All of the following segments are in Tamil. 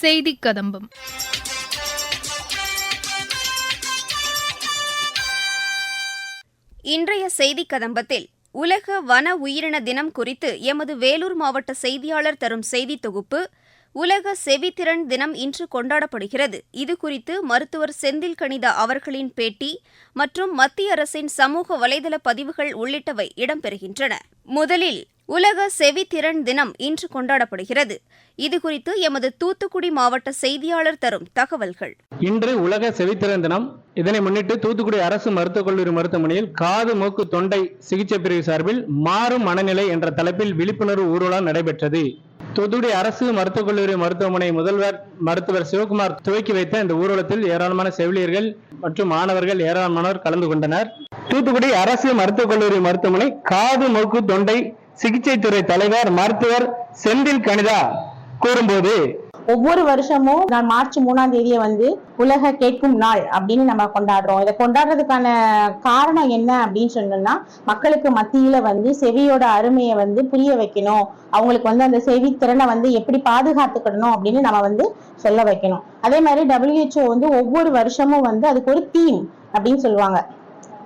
செய்தி கதம்பம் இன்றைய செய்தி கதம்பத்தில் உலக வன உயிரின தினம் குறித்து எமது வேலூர் மாவட்ட செய்தியாளர் தரும் செய்தி தொகுப்பு உலக செவித்திறன் தினம் இன்று கொண்டாடப்படுகிறது. இது குறித்து மருத்துவர் செந்தில் கணிதா அவர்களின் பேட்டி மற்றும் மத்திய அரசின் சமூக வலைதள பதிவுகள் உள்ளிட்டவை இடம்பெறுகின்றன. முதலில் உலக செவித்திறன் தினம் இன்று கொண்டாடப்படுகிறது. இதுகுறித்து எமது தூத்துக்குடி மாவட்ட செய்தியாளர் தரும் தகவல்கள். இன்று உலக செவித்திறன் தினம். இதனை முன்னிட்டு தூத்துக்குடி அரசு மருத்துவக் கல்லூரி மருத்துவமனையில் காது மூக்கு தொண்டை சிகிச்சை பிரிவு சார்பில் மாறும் மனநிலை என்ற தலைப்பில் விழிப்புணர்வு ஊர்வலம் நடைபெற்றது. தூத்துக்குடி அரசு மருத்துவக் கல்லூரி மருத்துவமனை முதல்வர் மருத்துவர் சிவகுமார் துவக்கி வைத்த இந்த ஊர்வலத்தில் ஏராளமான செவிலியர்கள் மற்றும் மாணவர்கள் ஏராளமானோர் கலந்து கொண்டனர். தூத்துக்குடி அரசு மருத்துவக் கல்லூரி மருத்துவமனை காது மூக்கு தொண்டை சிகிச்சை துறை தலைவர் மருத்துவர் செந்தில் கணிதா கூறும்போது ஒவ்வொரு வருஷமும் நான் மார்ச் மூணாம் தேதியை வந்து உலக கேட்கும் நாள் அப்படின்னு நம்ம கொண்டாடுறோம். இதை கொண்டாடுறதுக்கான காரணம் என்ன அப்படின்னு சொன்னோம்னா மக்களுக்கு மத்தியில வந்து செவியோட அருமையை வந்து புரிய வைக்கணும். அவங்களுக்கு வந்து அந்த செவி திறனை வந்து எப்படி பாதுகாத்துக்கிடணும் அப்படின்னு நம்ம வந்து சொல்ல வைக்கணும். அதே மாதிரி டபிள்யூஹெச்ஓ வந்து ஒவ்வொரு வருஷமும் வந்து அதுக்கு ஒரு தீம் அப்படின்னு சொல்லுவாங்க.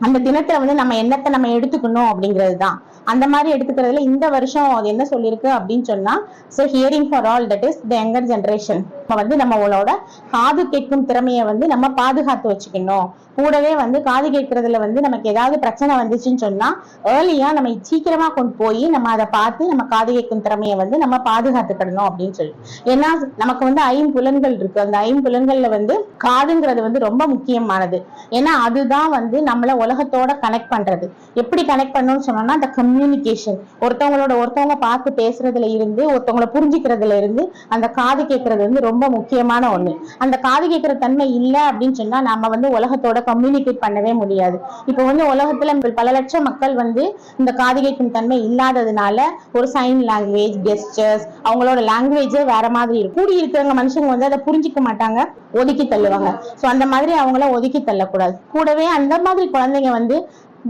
அந்த தினத்துல வந்து நம்ம என்னத்தை நம்ம எடுத்துக்கணும் அப்படிங்கிறது தான். அந்த மாதிரி எடுத்துக்கிறதுல இந்த வருஷம் அது என்ன சொல்லியிருக்கு அப்படின்னு சொன்னா so hearing for all that is the younger generation வந்து நம்மளோட காது கேட்கும் திறமையை வந்து நம்ம பாதுகாத்து வச்சுக்கணும். கூடவே வந்து காது கேட்கறதுல வந்து நமக்கு ஏதாவது பிரச்சனை வந்துச்சுன்னு சொன்னா ஏர்லியா நம்ம சீக்கிரமா கொண்டு போய் நம்ம அதை பார்த்து நம்ம காது கேட்கும் திறமையை வந்து நம்ம பாதுகாத்துக்கிடணும் அப்படின்னு சொல்லி. ஏன்னா நமக்கு வந்து ஐம்புலன்கள் இருக்கு. அந்த ஐம்புலன்கள்ல வந்து காதுங்கிறது வந்து ரொம்ப முக்கியமானது. ஏன்னா அதுதான் வந்து நம்மள உலகத்தோட கனெக்ட் பண்றது. எப்படி கனெக்ட் பண்ணணும்னு சொன்னோம்னா அந்த கம்யூனிகேஷன் ஒருத்தவங்களோட ஒருத்தவங்க பார்த்து பேசுறதுல இருந்து ஒருத்தவங்கள புரிஞ்சுக்கிறதுல இருந்து அந்த காது கேட்கறது வந்து ரொம்ப முக்கியமான ஒண்ணு. அந்த காது கேட்கிற தன்மை இல்ல அப்படின்னு சொன்னா நம்ம வந்து உலகத்தோட கம்யூனிகேட் பண்ணவே முடியாது. இப்போ வந்து உலகத்துல பல லட்சம் மக்கள் வந்து இந்த காது கேட்கும் தன்மை இல்லாததுனால ஒரு சைன் லாங்குவேஜ் கெஸ்டர்ஸ் அவங்களோட லாங்குவேஜே வேற மாதிரி இருக்கும் கூடி இருக்கிறவங்க மனுஷங்க வந்து அதை புரிஞ்சிக்க மாட்டாங்க ஒதுக்கி தள்ளுவாங்க. சோ அந்த மாதிரி அவங்கள ஒதுக்கி தள்ளக்கூடாது. கூடவே அந்த மாதிரி குழந்தைங்க வந்து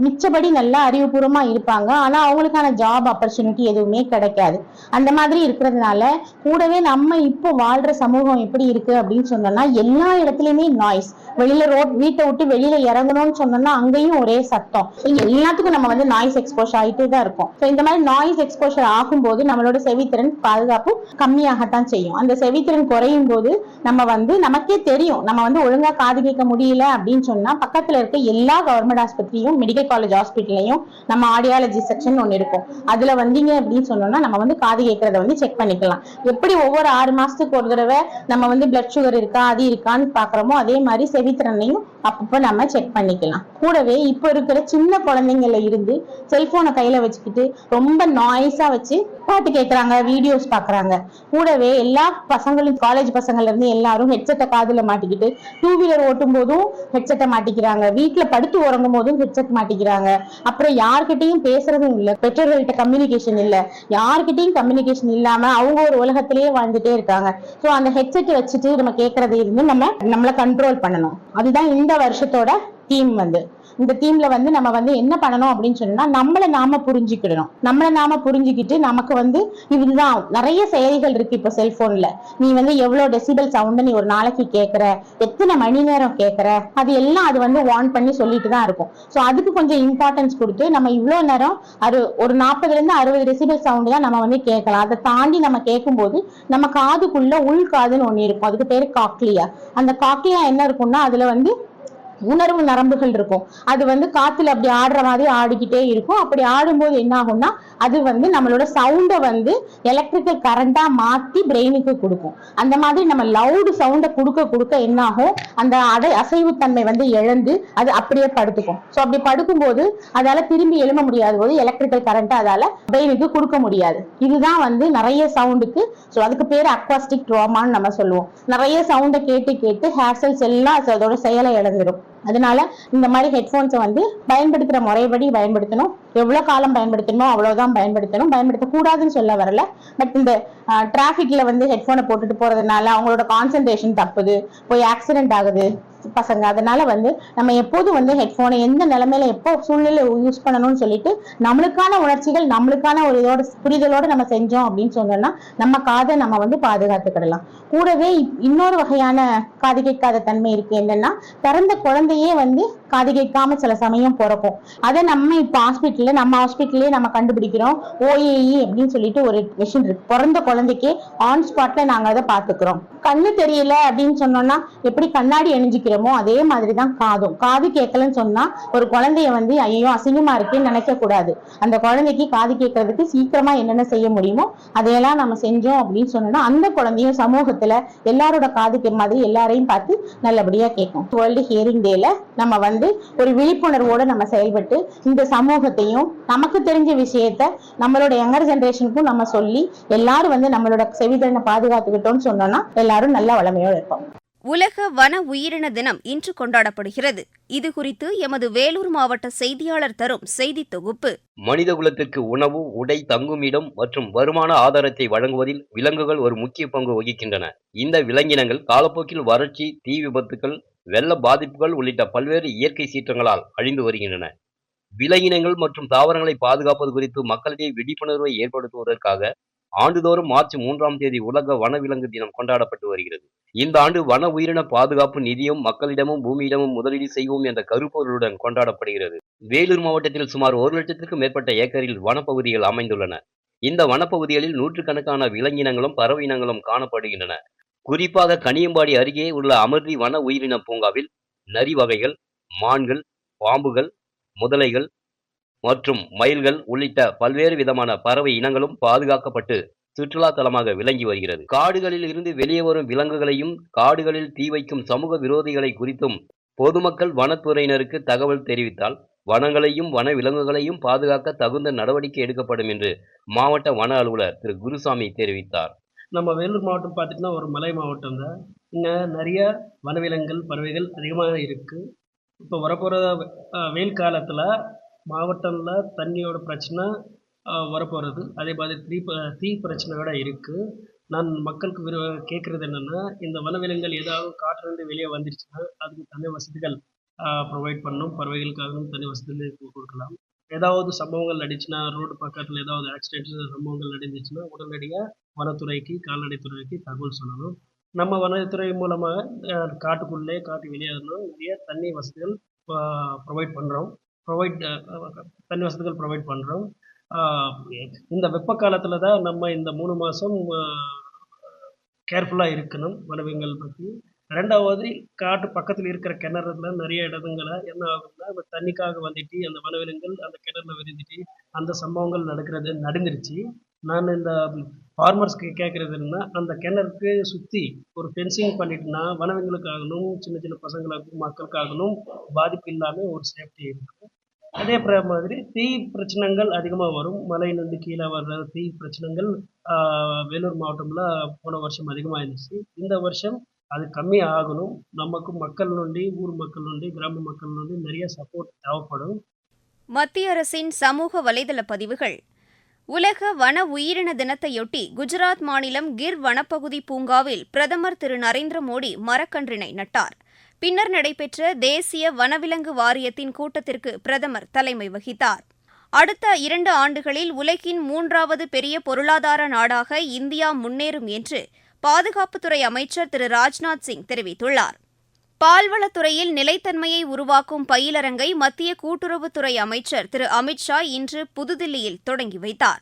மிச்சபடி நல்லா அறிவுபூர்வமா இருப்பாங்க. ஆனா அவங்களுக்கான ஜாப் ஆப்பர்ச்சுனிட்டி எதுவுமே கிடைக்காது. அந்த மாதிரி இருக்கிறதுனால கூடவே நம்ம இப்போ வாழ்ற சமூகம் எப்படி இருக்கு அப்படின்னு சொன்னோம்னா எல்லா இடத்துலயுமே நாய்ஸ் வெளியில ரோட் வீட்டை விட்டு வெளியில இறங்கணும்னு சொன்னோம்னா அங்கேயும் ஒரே சத்தம். எல்லாத்துக்கும் நம்ம வந்து நாய்ஸ் எக்ஸ்போஷர் ஆயிட்டே தான் இருக்கும். ஸோ இந்த மாதிரி நாய்ஸ் எக்ஸ்போஷர் ஆகும்போது நம்மளோட செவித்திறன் பாதுகாப்பு கம்மியாகத்தான் செய்யும். அந்த செவித்திறன் குறையும் போது நம்ம வந்து நமக்கே தெரியும். நம்ம வந்து ஒழுங்கா காது கேட்க முடியல அப்படின்னு சொன்னா பக்கத்துல இருக்க எல்லா கவர்மெண்ட் ஆஸ்பத்திரியும் மெடிக்கல் காலேஜ் ஹாஸ்பிட்டல்லையும் நம்ம ஆடியாலஜி செக்ஷன் ஒன்று இருக்கும். அதுல வந்தீங்க அப்படின்னு சொன்னோம்னா நம்ம வந்து காது கேட்கறத வந்து செக் பண்ணிக்கலாம். எப்படி ஒவ்வொரு ஆறு மாசத்துக்கு ஒரு தடவை நம்ம வந்து பிளட் சுகர் இருக்கா அது இருக்கான்னு பாக்குறோமோ அதே மாதிரி செவித்திறனையும் அப்பப்போ நம்ம செக் பண்ணிக்கலாம். கூடவே இப்போ இருக்கிற சின்ன குழந்தைங்கள இருந்து செல்போனை கையில வச்சுக்கிட்டு ரொம்ப நாய்ஸா வச்சு பாட்டு கேட்கறாங்க வீடியோஸ் பாக்குறாங்க. கூடவே எல்லா பசங்களும் காலேஜ் பசங்கள்ல இருந்து எல்லாரும் ஹெட்செட்டை காதுல மாட்டிக்கிட்டு டூ வீலர் ஓட்டும் போதும் ஹெட்செட்டை மாட்டிக்கிறாங்க. வீட்டுல படுத்து உறங்கும் போதும் ஹெட்செட் மாட்டிக்கிறாங்க. அப்புறம் யார்கிட்டையும் பேசுறதும் இல்ல. பெற்றோர்கள்ட்ட கம்யூனிகேஷன் இல்ல. யார்கிட்டையும் கம்யூனிகேஷன் இல்லாம அவங்க ஒரு உலகத்திலேயே வாழ்ந்துட்டே இருக்காங்க. சோ அந்த ஹெட்செட் வச்சுட்டு நம்ம கேட்கறதை இருந்து நம்ம நம்மள கண்ட்ரோல் பண்ணணும். அதுதான் இந்த வருஷத்தோட தீம் வந்து. இந்த தீம்ல வந்து நம்ம வந்து என்ன பண்ணணும் அப்படின்னு சொன்னா நம்மள நாம புரிஞ்சுக்கிடணும். நம்மள நாம புரிஞ்சுக்கிட்டு நமக்கு வந்து இதுதான் நிறைய செயலிகள் இருக்கு இப்போ செல்போன்ல நீ வந்து எவ்வளவு டெசிபல் சவுண்ட் நீ ஒரு நாளைக்கு கேட்கற எத்தனை மணி நேரம் கேட்கற அது எல்லாம் அது வந்து வான் பண்ணி சொல்லிட்டு தான் இருக்கும். சோ அதுக்கு கொஞ்சம் இம்பார்ட்டன்ஸ் கொடுத்து நம்ம இவ்வளவு நேரம் அது ஒரு நாற்பதுல இருந்து அறுபது டெசிபல் சவுண்ட் தான் நம்ம வந்து கேட்கலாம். அதை தாண்டி நம்ம கேட்கும்போது நம்ம காதுக்குள்ள உள் காதுன்னு ஒண்ணு இருக்கும். அதுக்கு பேரு காக்லியா அந்த காக்லியா என்ன இருக்கும்னா அதுல வந்து உணர்வு நரம்புகள் இருக்கும். அது வந்து காத்துல அப்படி ஆடுற மாதிரி ஆடிக்கிட்டே இருக்கும். அப்படி ஆடும்போது என்ன ஆகும்னா அது வந்து நம்மளோட சவுண்டை வந்து எலக்ட்ரிக்கல் கரண்டா மாத்தி பிரெயினுக்கு கொடுக்கும். அந்த மாதிரி நம்ம லவுடு சவுண்டை கொடுக்க கொடுக்க என்ன ஆகும்? அந்த அடை அசைவுத்தன்மை வந்து இழந்து அது அப்படியே படுத்துக்கும். ஸோ அப்படி படுக்கும்போது அதால திரும்பி எழும்ப முடியாத போது எலக்ட்ரிக்கல் கரண்ட் அதால பிரெயினுக்கு கொடுக்க முடியாது. இதுதான் வந்து நிறைய சவுண்டுக்கு ஸோ அதுக்கு பேர் அக்வாஸ்டிக் ட்ராமான்னு நம்ம சொல்லுவோம். நிறைய சவுண்டை கேட்டு கேட்டு ஹேர் செல்ஸ் எல்லாம் அதோட செயலை இழந்துடும் அதனால இந்த மாதிரி ஹெட்ஃபோன்ஸை வந்து பயன்படுத்துற முறைப்படி பயன்படுத்தணும். எவ்வளவு காலம் பயன்படுத்தணுமோ அவ்வளவுதான் பயன்படுத்தணும். பயன்படுத்தக்கூடாதுன்னு சொல்ல வரல. பட் இந்த டிராஃபிக்கில் வந்து ஹெட்ஃபோனை போட்டுட்டு போறதுனால அவங்களோட கான்சென்ட்ரேஷன் தப்புது. போய் ஆக்சிடென்ட் ஆகுது. பசங்க. அதனால வந்து நம்ம எப்போதும் வந்து ஹெட்ஃபோனை எந்த நிலைமையில எப்போ சூழ்நிலை யூஸ் பண்ணணும்னு சொல்லிட்டு நம்மளுக்கான உணர்ச்சிகள் நம்மளுக்கான ஒரு இதோட புரிதலோட நம்ம செஞ்சோம் அப்படின்னு சொன்னோம்னா நம்ம காதை நம்ம வந்து பாதுகாத்துக்கிடலாம். கூடவே இப்- இன்னொரு வகையான காது கேட்காத தன்மை இருக்கு என்னன்னா பிறந்த குழந்தையே வந்து காது கேட்காம சில சமயம் பிறக்கும் அதை நம்ம இப்ப ஹாஸ்பிட்டல்ல நம்ம ஹாஸ்பிட்டல்லே நம்ம கண்டுபிடிக்கிறோம். ஓஏஇ அப்படின்னு சொல்லிட்டு ஒரு மிஷின் இருக்கு. பிறந்த குழந்தைக்கு ஆன் ஸ்பாட்ல நாங்க அதை பாத்துக்கிறோம் கண்ணு தெரியல அப்படின்னு சொன்னோம்னா எப்படி கண்ணாடி அணிஞ்சிக்கிறோமோ அதே மாதிரி தான் காதும். காது கேட்கலன்னு சொன்னா ஒரு குழந்தைய வந்து ஐயோ அசிங்கமா இருக்குன்னு நினைக்க கூடாது. அந்த குழந்தைக்கு காது கேட்கறதுக்கு சீக்கிரமா என்னென்ன செய்ய முடியுமோ அதையெல்லாம் நம்ம செஞ்சோம் அப்படின்னு சொன்னோம்னா அந்த குழந்தையும் சமூகத்துல எல்லாரோட காதுக்கு மாதிரி எல்லாரையும் பார்த்து நல்லபடியா கேட்கும். வேர்ல்டு ஹியரிங் டேல நம்ம வந்து ஒரு விழிப்புணர்வோட நம்ம செயல்பட்டு இந்த சமூகத்தையும் நமக்கு தெரிஞ்ச விஷயத்த நம்மளோட யங்கர் ஜெனரேஷனுக்கும் நம்ம சொல்லி எல்லாரும் வந்து நம்மளோட செவிதனை பாதுகாத்துக்கிட்டோம்னு சொன்னோம்னா எல்லாரும் நல்ல வளமையோடு இருப்போம் உலக வன உயிரின தினம் இன்று கொண்டாடப்படுகிறது. இது குறித்து எமது வேலூர் மாவட்ட செய்தியாளர் தரும் செய்தி தொகுப்பு. மனிதகுலத்திற்கு உணவு உடை தங்குமிடம் மற்றும் வருமான ஆதாரத்தை வழங்குவதில் விலங்குகள் ஒரு முக்கிய பங்கு வகிக்கின்றன. இந்த விலங்கினங்கள் காலப்போக்கில் வறட்சி தீ விபத்துக்கள் வெள்ள பாதிப்புகள் உள்ளிட்ட பல்வேறு இயற்கை சீற்றங்களால் அழிந்து வருகின்றன. விலங்கினங்கள் மற்றும் தாவரங்களை பாதுகாப்பது குறித்து மக்களிடையே விழிப்புணர்வை ஏற்படுத்துவதற்காக ஆண்டுதோறும் மார்ச் மூன்றாம் தேதி உலக வனவிலங்கு தினம் கொண்டாடப்பட்டு வருகிறது. இந்த ஆண்டு வன உயிரின பாதுகாப்பு நிதியம் மக்களிடமும் பூமியிடமும் முதலீடு செய்வோம் என்ற கருப்பொருளுடன் கொண்டாடப்படுகிறது. வேலூர் மாவட்டத்தில் சுமார் ஒரு லட்சத்திற்கும் மேற்பட்ட ஏக்கரில் வனப்பகுதிகள் அமைந்துள்ளன. இந்த வனப்பகுதிகளில் நூற்றுக்கணக்கான விலங்கினங்களும் பறவை இனங்களும் காணப்படுகின்றன. குறிப்பாக கனியம்பாடி அருகே உள்ள அமர்தி வன உயிரின பூங்காவில் நரி வகைகள் மான்கள் பாம்புகள் முதலைகள் மற்றும் மயில்கள் உள்ளிட்ட பல்வேறு விதமான பறவை இனங்களும் பாதுகாக்கப்பட்டு சுற்றுலா தலமாக விளங்கி வருகிறது. காடுகளில் இருந்து வெளியே வரும் விலங்குகளையும் காடுகளில் தீ வைக்கும் சமூக விரோதிகளை குறித்தும் பொதுமக்கள் வனத்துறையினருக்கு தகவல் தெரிவித்தால் வனங்களையும் வன விலங்குகளையும் பாதுகாக்க தகுந்த நடவடிக்கை எடுக்கப்படும் என்று மாவட்ட வன அலுவலர் திரு. குருசாமி தெரிவித்தார். நம்ம வேலூர் மாவட்டம் பார்த்துட்டுனா ஒரு மலை மாவட்டம் தான். இங்கே நிறைய வனவிலங்குகள் பறவைகள் அதிகமாக இருக்குது இப்போ வரப்போகிற வெயில் காலத்தில் மாவட்டத்தில் தண்ணியோட பிரச்சனை வரப்போகிறது அதே மாதிரி தீ ப- தீ பிரச்சனை கூட இருக்குது நான் மக்களுக்கு விரு கேட்குறது என்னென்னா இந்த வனவிலங்குகள் ஏதாவது காட்டிலிருந்து வெளியே வந்துருச்சுன்னா அதுக்கு தனி வசதிகள் ப்ரொவைட் பண்ணணும் பறவைகளுக்காகவும் தனி வசதிகள் கொடுக்கலாம். ஏதாவது சம்பவங்கள் நடந்துச்சுன்னா ரோடு பக்கத்தில் ஏதாவது ஆக்சிடென்ட்ஸ் சம்பவங்கள் நடந்துச்சுன்னா உடனடியாக வனத்துறைக்கு கால்நடைத்துறைக்கு தகவல் சொல்லணும். நம்ம வனத்துறை மூலமாக காட்டுக்குள்ளே காட்டு வெளியே நிறைய தண்ணி வசதிகள் ப்ரொவைட் பண்ணுறோம் ப்ரொவைட் தண்ணி வசதிகள் ப்ரொவைட் பண்ணுறோம் இந்த வெப்ப காலத்தில் தான் நம்ம இந்த மூணு மாதம் கேர்ஃபுல்லாக இருக்கணும் வனவியங்கள் பற்றி ரெண்டாவது காட்டு பக்கத்தில் இருக்கிற கிணறுல நிறைய இடங்களை என்ன ஆகும்னா இப்போ தண்ணிக்காக வந்துட்டு அந்த வனவிலங்குகள் அந்த கிணறுல விரிஞ்சிட்டு அந்த சம்பவங்கள் நடக்கிறது நடந்துருச்சு நான் இந்த ஃபார்மர்ஸ்க்கு கேட்குறது என்னன்னா அந்த கிணறுக்கு சுற்றி ஒரு ஃபென்சிங் பண்ணிட்டுனா வனவிலங்குகளுக்காகணும் சின்ன சின்ன பசங்களுக்கும் மக்களுக்காகணும் பாதிப்பு இல்லாமல் ஒரு சேஃப்டி இருக்கும் அதே மாதிரி தீ பிரச்சனைகள் அதிகமாக வரும். மலையிலிருந்து கீழே வர்ற தீ பிரச்சனைகள் வேலூர் மாவட்டம்ல போன வருஷம் அதிகமாக இருந்துச்சு இந்த வருஷம் அது கம்மி ஆகணும். நமக்கு மக்கள் நுண்டி ஊர் மக்கள் நுண்டி கிராம மக்கள் நுண்டி நிறைய சப்போர்ட் தேவைப்படும். மத்திய அரசின் சமூக வலைதள பதிவுகள். உலக வன உயிரின தினத்தையொட்டி குஜராத் மாநிலம் கிர் வனப்பகுதி பூங்காவில் பிரதமர் திரு நரேந்திர மோடி மரக்கன்றினை நட்டார். பின்னர் நடைபெற்ற தேசிய வனவிலங்கு வாரியத்தின் கூட்டத்திற்கு பிரதமர் தலைமை வகித்தார். அடுத்த இரண்டு ஆண்டுகளில் உலகின் மூன்றாவது பெரிய பொருளாதார நாடாக இந்தியா முன்னேறும் என்று பாதுகாப்புத்துறை அமைச்சர் திரு. ராஜ்நாத் சிங் தெரிவித்துள்ளார். பால்வளத்துறையில் நிலைத்தன்மையை உருவாக்கும் பயிலரங்கை மத்திய கூட்டுறவுத்துறை அமைச்சர் திரு. அமித்ஷா இன்று புதுதில்லியில் தொடங்கி வைத்தார்.